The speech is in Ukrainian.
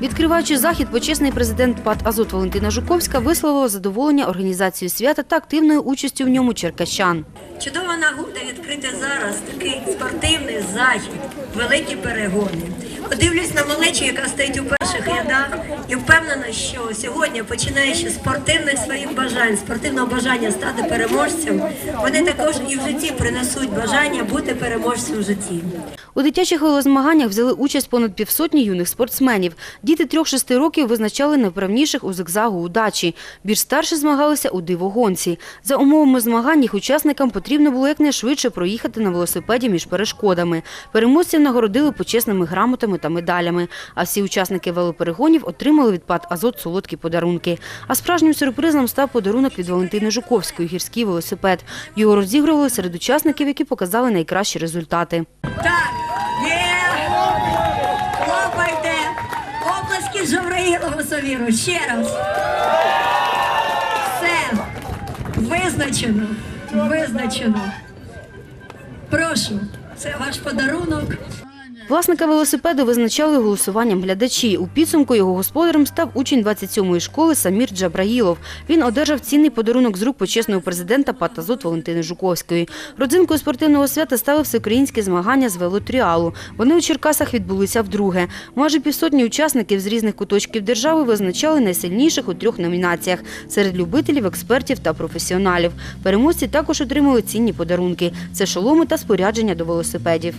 Відкриваючи захід, почесний президент ПАТ «Азот» Валентина Жуковська висловила задоволення організацією свята та активною участю в ньому черкащан. Чудова нагода відкрити зараз такий спортивний захід, великі перегони. Подивлюсь на малечу, яка стоїть у перших рядах, і впевнена, що сьогодні, починаючи спортивних своїх бажань, спортивного бажання стати переможцем, вони також і в житті принесуть бажання бути переможцем в житті. У дитячих велозмаганнях взяли участь понад півсотні юних спортсменів. Діти 3-6 років визначали найправніших у зигзагу удачі. Більш старші змагалися у дивогонці. За умовами змагань їх учасникам потрібно було якнайшвидше проїхати на велосипеді між перешкодами. Переможців нагородили почесними грамотами та медалями. А всі учасники велоперегонів отримали від ПАТ «Азот» солодкі подарунки. А справжнім сюрпризом став подарунок від Валентини Жуковської – гірський велосипед. Його розігрували серед учасників, які показали найкращі результати. Так, є! Хлопайте! Оплески Жавраїлову Савіру, ще раз. Все. Визначено. Визначено. Прошу, це ваш подарунок. Власника велосипеду визначали голосуванням глядачі. У підсумку його господарем став учень 27-ї школи Самір Джабраїлов. Він одержав цінний подарунок з рук почесного президента «Патазот» Валентини Жуковської. Родзинкою спортивного свята стали всеукраїнські змагання з велотріалу. Вони у Черкасах відбулися вдруге. Майже півсотні учасників з різних куточків держави визначали найсильніших у трьох номінаціях серед любителів, експертів та професіоналів. Переможці також отримали цінні подарунки – це шоломи та спорядження до велосипедів.